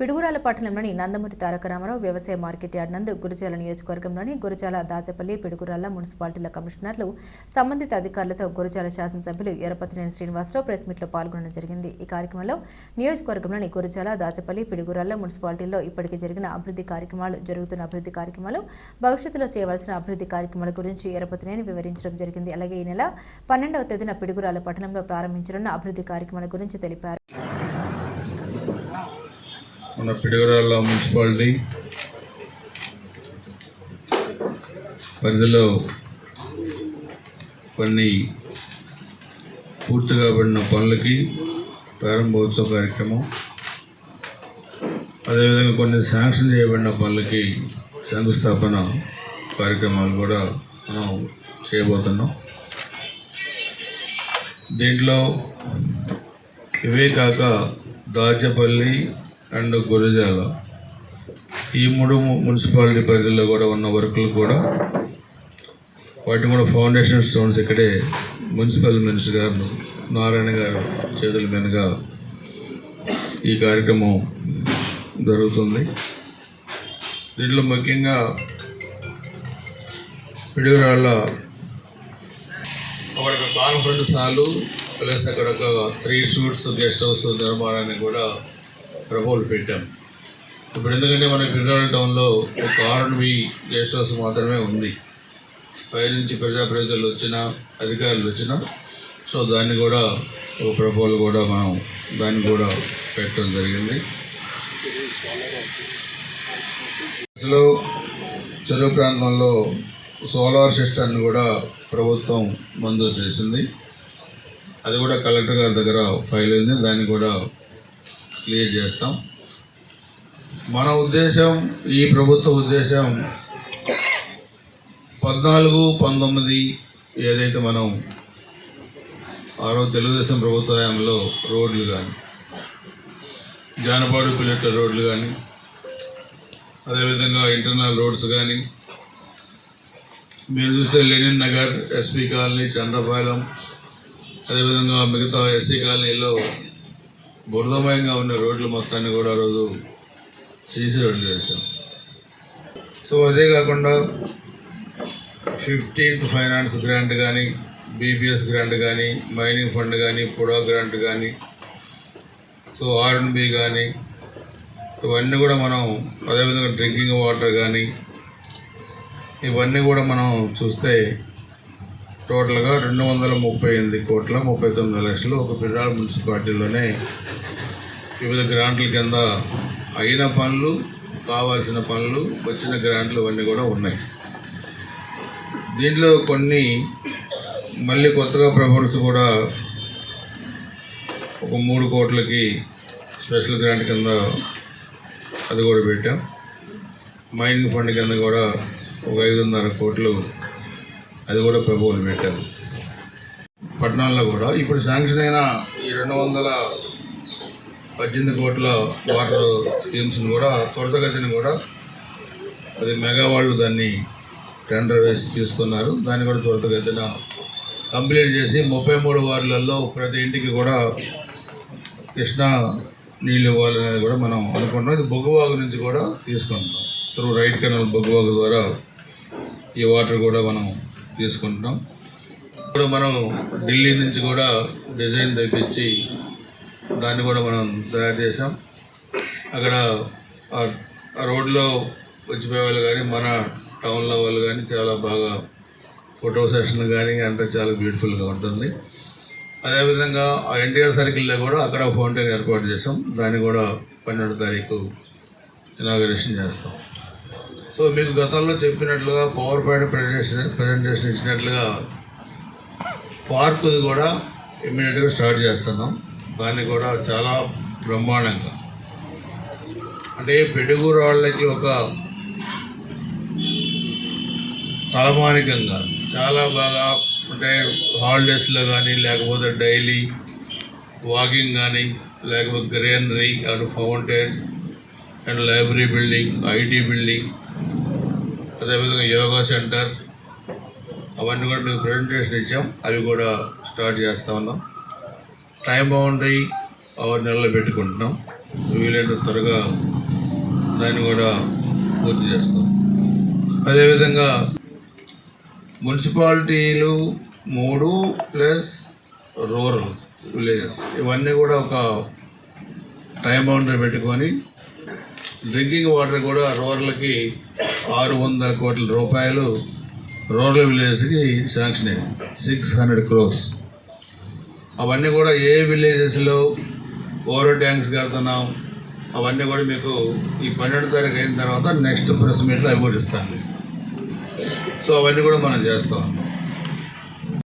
పిడుగురాల పట్టణంలోని నందమూరి తారక రామారావు వ్యవసాయ market yard నందు గురజాల నియోజకవర్గంలోని గురజాల దాచపల్లి పిడుగురాల మున్సిపాలిటీల కమిషనర్లు సంబంధిత అధికారులతో గురజాల శాసనసభ్యులు ఎరపతినేని శ్రీనివాసరావు ప్రెస్ మీట్లో పాల్గొనడం జరిగింది. ఈ కార్యక్రమంలో నియోజకవర్గంలోని గురజాల దాచపల్లి పిడుగురాల మున్సిపాలిటీల్లో ఇప్పటికే జరిగిన అభివృద్ధి కార్యక్రమాలు జరుగుతున్న అభివృద్ధి కార్యక్రమాలు భవిష్యత్తులో చేయవలసిన అభివృద్ధి కార్యక్రమాల గురించి ఎరపతినేని వివరించడం జరిగింది. అలాగే ఈ నెల పన్నెండవ తేదీన పిడుగురాల పట్టణంలో ప్రారంభించనున్న అభివృద్ధి కార్యక్రమాల గురించి తెలిపారు. మన పిడుగురాళ్ళ మున్సిపాలిటీ పరిధిలో కొన్ని పూర్తి కాబడిన పనులకి ప్రారంభోత్సవ కార్యక్రమం. అదేవిధంగా కొన్ని శాంక్షన్ చేయబడిన పనులకి శంకుస్థాపన కార్యక్రమాలు కూడా మనం చేయబోతున్నాం. దీంట్లో ఇవే కాక దాచపల్లి అండ్ గురజాల ఈ మూడు మున్సిపాలిటీ పరిధిలో కూడా ఉన్న వర్కులు కూడా వాటి కూడా ఫౌండేషన్ స్టోన్స్ ఇక్కడే మున్సిపల్ మినిస్టర్ గారు నారాయణ గారు చేతుల మీదుగా ఈ కార్యక్రమం జరుగుతుంది. దీంట్లో ముఖ్యంగా పిడుగురాళ్ళ అక్కడ ఒక కాన్ఫరెన్స్ హాలు ప్లస్ అక్కడ ఒక త్రీ షూట్స్ గెస్ట్ హౌస్ నిర్మాణానికి కూడా ప్రపోజల్ పెట్టాం. ఇప్పుడు ఎందుకంటే మన పిల్లల టౌన్లో ఒక ఆర్ఎన్బి గెస్ట్ హౌస్ మాత్రమే ఉంది. పై నుంచి ప్రజాప్రతినిధులు వచ్చినా అధికారులు వచ్చినా సో దాన్ని కూడా ఒక ప్రపోజల్ కూడా మనం దాన్ని కూడా పెట్టడం జరిగింది. అసలు చెరువు ప్రాంతంలో సోలార్ సిస్టమ్ని కూడా ప్రభుత్వం మంజూరు చేసింది. అది కూడా కలెక్టర్ గారి దగ్గర ఫైల్ అయింది. దాన్ని కూడా క్లియర్ చేస్తాం. మన ఉద్దేశం ఈ ప్రభుత్వ ఉద్దేశం పద్నాలుగు పంతొమ్మిది ఏదైతే మనం ఆ రోజు తెలుగుదేశం ప్రభుత్వ హయాంలో రోడ్లు కానీ జానపాడు పిల్లెట్ల రోడ్లు కానీ అదేవిధంగా ఇంటర్నల్ రోడ్స్ కానీ మీరు చూస్తే Lenin Nagar SP colony Chandrapalem అదేవిధంగా మిగతా ఎస్సీ కాలనీలో బురదమయంగా ఉన్న రోడ్లు మొత్తాన్ని కూడా ఆ రోజు సీసీ రోడ్లు చేశాం. సో అదే కాకుండా ఫిఫ్టీన్త్ ఫైనాన్స్ గ్రాంట్ కానీ బీపీఎస్ గ్రాంట్ కానీ మైనింగ్ ఫండ్ కానీ పుడా గ్రాంట్ కానీ సో ఆర్ఎన్బి కానీ ఇవన్నీ కూడా మనం అదేవిధంగా డ్రింకింగ్ వాటర్ కానీ ఇవన్నీ కూడా మనం చూస్తే టోటల్గా రెండు వందల ముప్పై ఎనిమిది కోట్ల ముప్పై తొమ్మిది లక్షలు ఒక ఫెడరల్ మున్సిపాలిటీలోనే వివిధ గ్రాంట్ల కింద అయిన పనులు కావాల్సిన పనులు వచ్చిన గ్రాంట్లు ఇవన్నీ కూడా ఉన్నాయి. దీంట్లో కొన్ని మళ్ళీ కొత్తగా ప్రపోజల్స్ కూడా ఒక మూడు కోట్లకి స్పెషల్ గ్రాంట్ కింద అది కూడా పెట్టాం. మైనింగ్ ఫండ్ కింద కూడా ఒక ఐదున్నర కోట్లు అది కూడా ప్రభువులు పెట్టారు. పట్టణాల్లో కూడా ఇప్పుడు శాంక్షన్ అయిన ఈ రెండు వందల పద్దెనిమిది కోట్ల వాటర్ స్కీమ్స్ని కూడా త్వరితగతిని కూడా అది మెగా వాళ్ళు దాన్ని టెండర్ వేసి తీసుకున్నారు. దాన్ని కూడా త్వరితగతిన కంప్లీట్ చేసి ముప్పై మూడు వార్డులలో ప్రతి ఇంటికి కూడా కృష్ణా నీళ్ళు ఇవ్వాలనేది కూడా మనం అనుకుంటున్నాం. ఇది బొగ్గువాగు నుంచి కూడా తీసుకుంటున్నాం. త్రూ రైట్ కెనాల్ బొగ్గువాగు ద్వారా ఈ వాటర్ కూడా మనం తీసుకుంటున్నాం. ఇప్పుడు మనం ఢిల్లీ నుంచి కూడా డిజైన్ తెప్పించి దాన్ని కూడా మనం తయారు చేసాం అక్కడ ఆ- రోడ్లో వచ్చిపోయే వాళ్ళు కానీ మన టౌన్లో వాళ్ళు కానీ చాలా బాగా ఫోటో సెషన్ కానీ అంతా చాలా బ్యూటిఫుల్గా ఉంటుంది. అదేవిధంగా ఆ ఎన్టీఆర్ సర్కిల్లో కూడా అక్కడ ఫౌంటైన్ ఏర్పాటు చేసాం దాన్ని కూడా పన్నెండు తారీఖు ఇనాగరేషన్ చేస్తాం. సో మీకు గతంలో చెప్పినట్లుగా పవర్ పాయింట్ ప్రజెంటేషన్ ప్రజెంటేషన్ ఇచ్చినట్లుగా పార్కుది కూడా ఇమ్మీడియట్గా స్టార్ట్ చేస్తున్నాం. దాన్ని కూడా చాలా బ్రహ్మాండంగా. అంటే పెడుగురు వాళ్ళకి ఒక తలమానికంగా చాలా బాగా అంటే హాలిడేస్లో కానీ లేకపోతే డైలీ వాకింగ్ కానీ లేకపోతే greenery and fountains and library building IT building అదేవిధంగా యోగా సెంటర్ అవన్నీ కూడా మీకు ప్రజెంటేషన్ ఇచ్చాం. అవి కూడా స్టార్ట్ చేస్తా ఉన్నాం. టైం బౌండరీ ఆరు నెలలు పెట్టుకుంటున్నాం. వీలైనంత త్వరగా దాన్ని కూడా పూర్తి చేస్తాం. అదేవిధంగా మున్సిపాలిటీలు మూడు ప్లస్ రూరల్ విలేజెస్. ఇవన్నీ కూడా ఒక టైం బౌండరీ పెట్టుకొని డ్రింకింగ్ వాటర్ కూడా రూరల్కి ఆరు వందల కోట్ల రూపాయలు రూరల్ విలేజ్కి శాంక్షన్ అయింది. సిక్స్ హండ్రెడ్ క్రోర్స్ అవన్నీ కూడా ఏ విలేజెస్లో ఓవర్ ట్యాంక్స్ కడుతున్నాం అవన్నీ కూడా మీకు ఈ పన్నెండు తారీఖు అయిన తర్వాత నెక్స్ట్ ప్రెస్ మీట్లో అవి కూడా ఇస్తాను. సో అవన్నీ కూడా మనం చేస్తాం.